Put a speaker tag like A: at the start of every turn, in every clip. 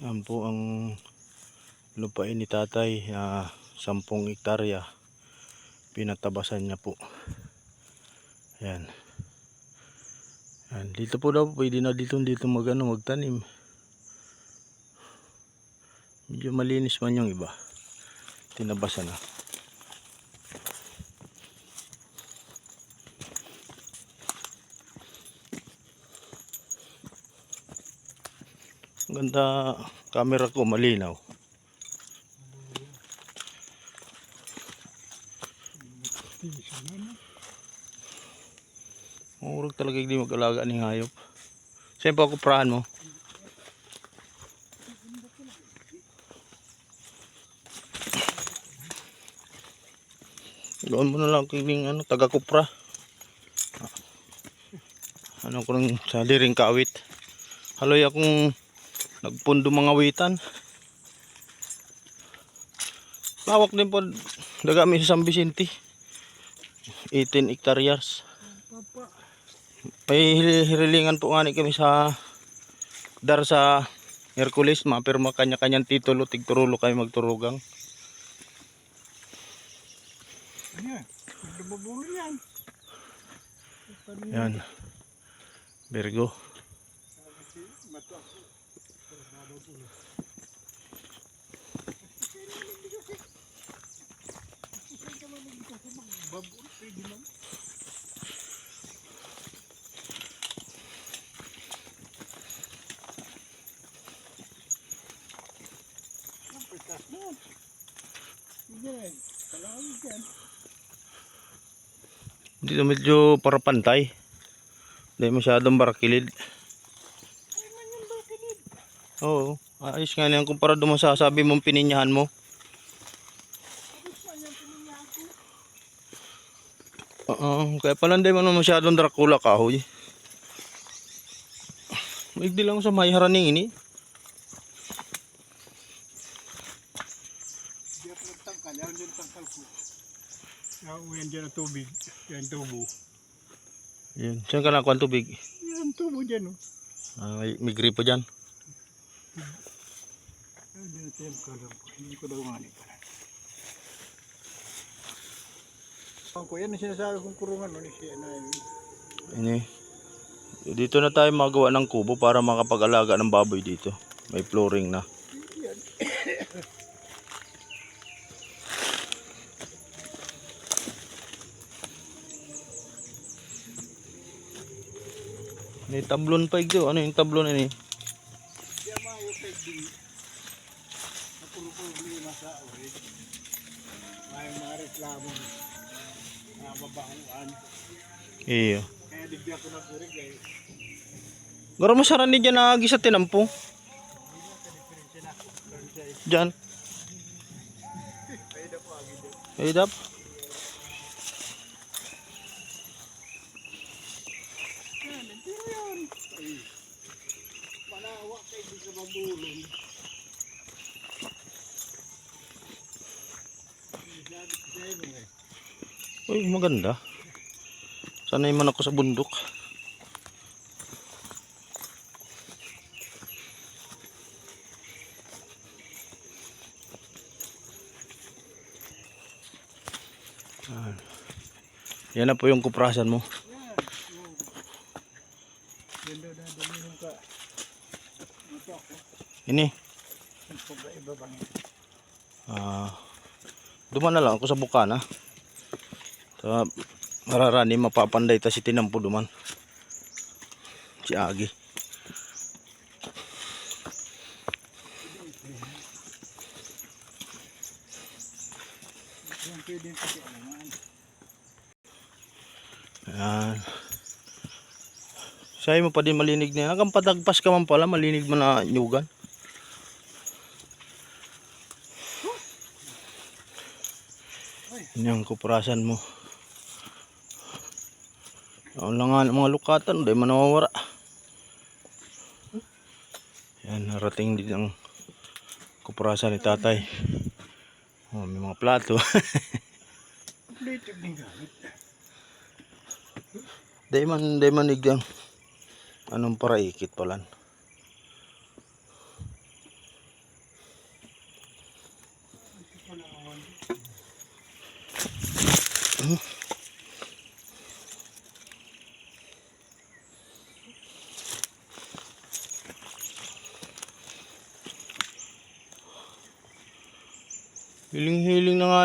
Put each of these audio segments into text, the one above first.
A: Yan po ang lupain ni tatay na 10 hektarya. Pinatabasan niya po. Yan. Yan. Dito po daw pwede na dito dito magano magtanim. Medyo malinis man yung iba. Tinabasan na. Ganda camera ko malinaw. Murag talaga hindi mag-alaga ng hayop. Saan pa ako prahan mo? Doon mo na lang kiling ano, taga kupra. Ano ko nang sa liring kawit. Haloy akong nagpundo mga witan. Lawak din po dagami sa San Vicente. 18 hectares. May hili- hirilingan po nga ni kami sa dar sa Hercules, mapirma kanya-kanyang titulo, tigturulo kayo magturugang.
B: Yan.
A: Virgo. Dito medyo para pantay. Hindi masyadong barakilid. Oo. Ayos nga niyan kumpara doon sa sabi mong pininyahan mo. Oo. Kaya pala hindi mo masyadong Dracula kahoy. Maigdi lang sa may haraning ini.
B: Ako nagtangkal, yan din tangkal ko. Nauwihan dyan ang tubig. Yan tubo.
A: Yan. Saan ka nakuha ang tubig?
B: Yan tubo dyan oh.
A: Ah, may, may gripo dyan.
B: Yan din natin yung kalam ko. Hindi ko daw ngani pala. Ang ko yan ang sinasabi kong kurungan. Ano siya na yun.
A: Ini. Dito na tayo magawa ng kubo para makapag-alaga ng baboy dito. May flooring na.
B: Yan.
A: May tablon pa ito. Ano yung tablon ini?
B: Diya mayo kay di. Napuro ko problema sa orin. May reklamo. Mga babahuan.
A: Iyo.
B: Kaya digdi ako ng kurig eh.
A: Garo masaran ni dyan na agi sa tinampo.
B: Yun.
A: Hey, dap.
B: Yan, nagtiro yun. Ay. Manawa kay di ka mabulong. Sabi ko sa'yo nung eh.
A: Uy, maganda. Sanay man ako sa bundok. Yan na po yung kuprasan mo. Ini. Ah, duman na lang ako sa bukana. Sa mararani mapapanday ta si tinampo duman. Si Agi. Ayan. Sa'yo mo pa din malinig na yan. Hanggang ka man pala, malinig mo na nyugan. Yan yung kuprasan mo. Ang lang nga ng mga lukatan, dahil manawawara. Yan, narating din ang kuprasan ni tatay. Oh, may mga plato. Dahil man, dahil yan. Anong para ikit palan.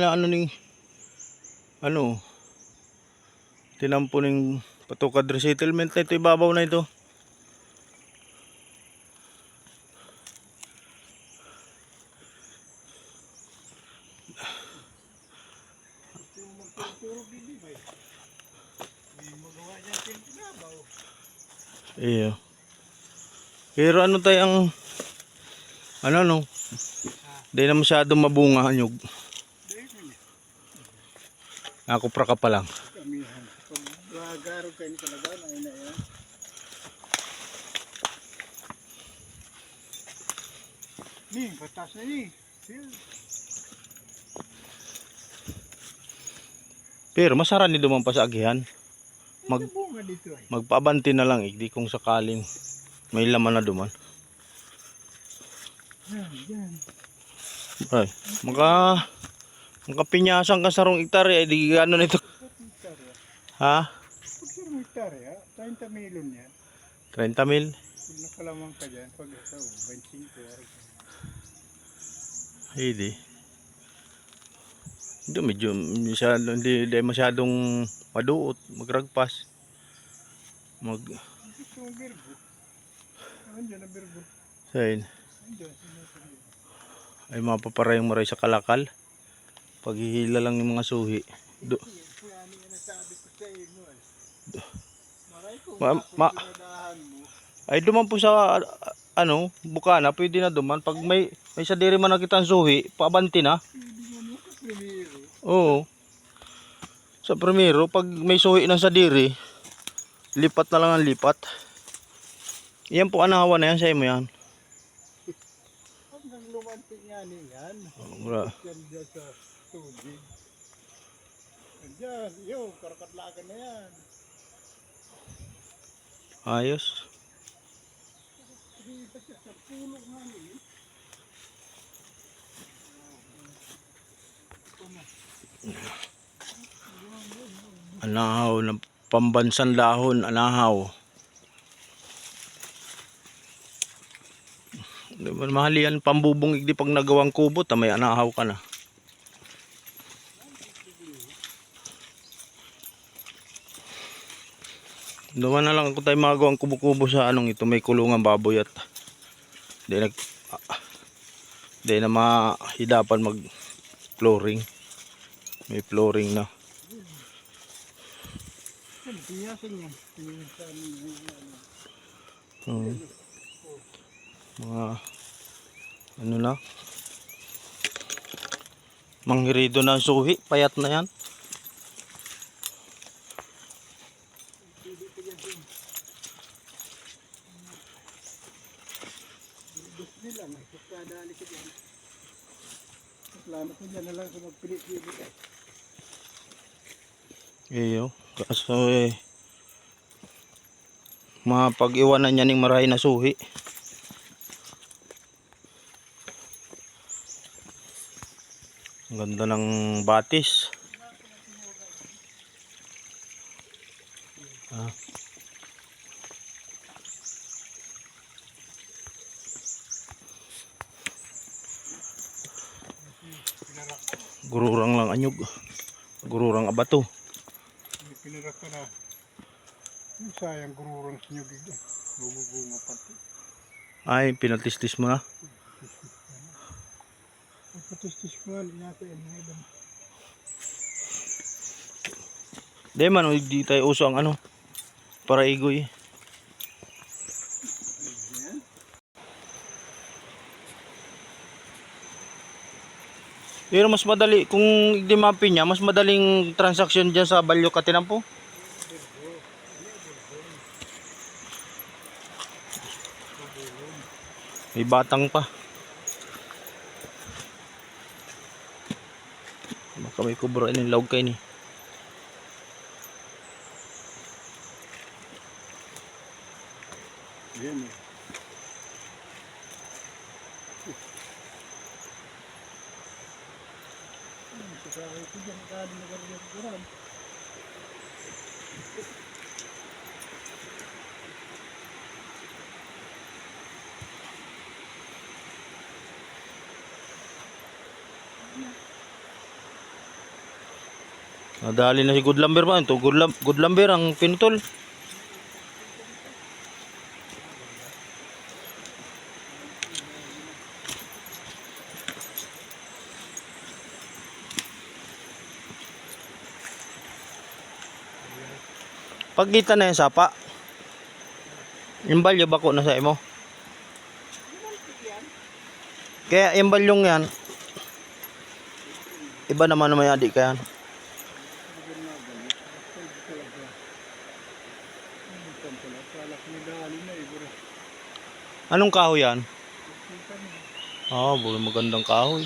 A: Na ano ning ano tinampo ning patukad resettlement na ito ibabaw na ito.
B: Hindi.
A: Iyo. Pero ano tayo ang ano no? Di na masyado mabunga anyog. Ako pra ka pa lang.
B: Kamihan. Pag kayo talaga na ina yan. Ni, batas na ni.
A: Pero masara ni duman pa sa agihan. Mag-. Magpaabanti na lang hindi kung sakaling may laman na duman. Ay, maka makapinyasan ka sa rong hektarya, eh, di ano.
B: Pag hektarya.
A: Ha?
B: Pag sa hektarya, 30 milyon yan.
A: 30 mil?
B: Pag nakalamang ka dyan, pag ito, 25 oras.
A: Hindi. Hindi medyo masyado, hindi, hindi masyadong maduot, magragpas. Mag
B: Gusto mong birgo. Andiyan na birgo.
A: sayin,
B: Andiyan,
A: ay mapaparayong maray sa kalakal. Paghihila lang ng mga suhi. Do,
B: sa
A: Ma- ma- ay duman po sa ano, bukana, pwede na duman. Pag may, may sa diri man nakita ang suhi, paabanti na. Oo. Sa primero, pag may suhi ng sadiri, lipat na lang ang lipat. Yan po anahawan na yan sa imo yan.
B: Lumanting nga niyan,
A: Bra.
B: Tubig. Andiyan, yo, karakatlakan na yan.
A: Ayos. Anahaw ng pambansang dahon, anahaw. Di ba, Mahal yan pambubong igdi pag nagawang kubo, ta may anahaw ka na. Duman na lang ako tayo magawang kubo-kubo sa anong ito, may kulungan baboy at di nag ah, di na mahidapan mag flooring. May flooring na. Hmm. Mga ano na? Manghirido na ang suhi, payat na yan.
B: Gusto nila, may kadali ko dyan. Plano ko dyan na lang sa magpilit-pilit eh.
A: Iyo, kaso eh mapag-iwanan niya ng marahay na suhi. Ganda ng batis. Ah. Gururang lang anyog. Gururang abato.
B: May pinarak ka na. Yung sayang gururang sinyo bigla. Bububunga pati.
A: Ay, pinatistis mo na.
B: Ay, patistis ko nga, yata yan mga ibang.
A: Di man, di tayo uso ang ano. Para igoy.
B: Yan.
A: Pero mas madali, kung di mapin niya, mas madaling transaction dyan sa Balyo Katinampo. May batang pa. Baka may kubro ini log kay ni.
B: Yan eh.
A: Nadali na si Good Lumber man. Ito, Good, Lam good Lumber ang pinutol. Pagkita na yung sapa. Yung balyo bako na sa imo. Kaya yung balyong yan, iba naman naman yung adik ka yan. Anong kahoy yan? Ah, oh, magandang kahoy.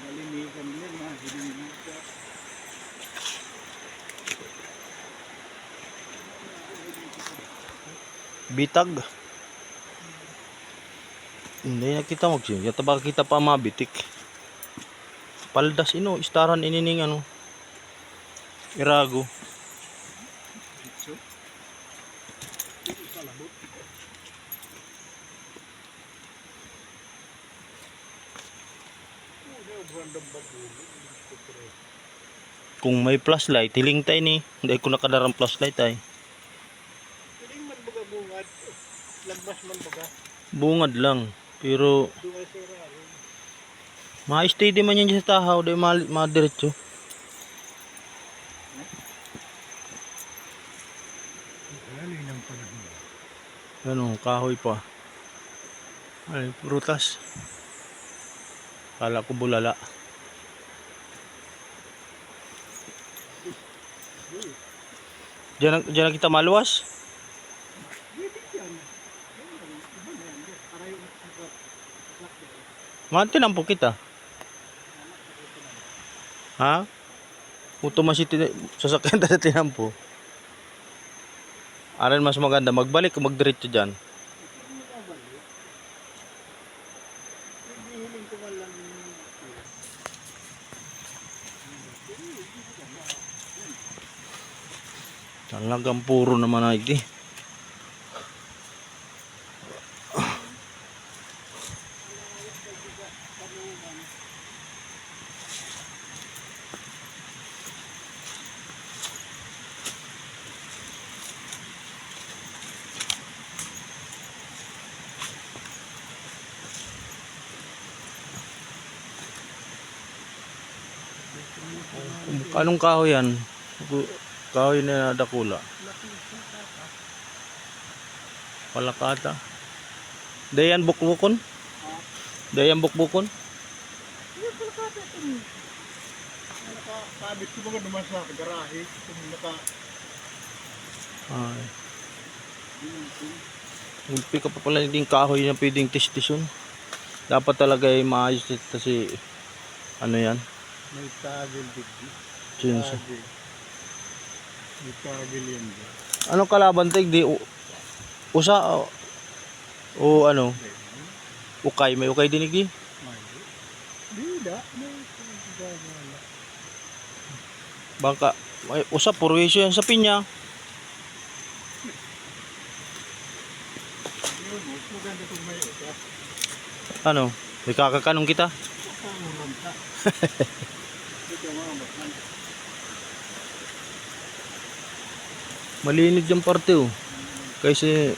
B: Malinigan nila, mga hinihika.
A: Bitag. Hindi nakita mo siya. Yata baka kita pa mabitik. Paldas ino, istaran inining ano. Irago. Kung may flashlight, hiling tayo ni. Hindi ko nakadarang flashlight ay.
B: Piling man baga bungad. Lagbas man baga.
A: Bungad lang. Pero,
B: raro.
A: ma-stay di man yan sa tahaw. Di ma- ma-diretso.
B: Panahon.
A: Ano, kahoy pa. Ay, prutas. Kala ko bulala. Diyan, diyan kita maluwas.
B: Yan.
A: Mantinampo kita. Ha? Uto man si sasakyan tayo tinampo. Aran mas maganda, magbalik o magdiretso dyan.
B: Hindi ka balik. Hindi hiling ko man lang.
A: Talagang puro naman na iti. Anong kahoy yan? Kahoy na dakula. Palakata. Dayan bukbukon? Dayan bukbukon?
B: Hindi pala ka ito. Nakakabit ko mga naman sa garahe. Kung naka...
A: Ay. Ulpi ka pa pala din kahoy na pwedeng tistison. Dapat talaga ay maayos kasi ano yan?
B: May tagil digdi.
A: Sinsa.
B: Tagil. May tagil yan ba?
A: Anong kalaban tig di usa o, o ano? Ukay may ukay dinig di.
B: May. Di da. May gagawala.
A: Bangka may usa purwisyo yan sa pinya. Ano? May kakakanong kita.
B: Kamuran ka.
A: Malinig yung parte oh. Kasi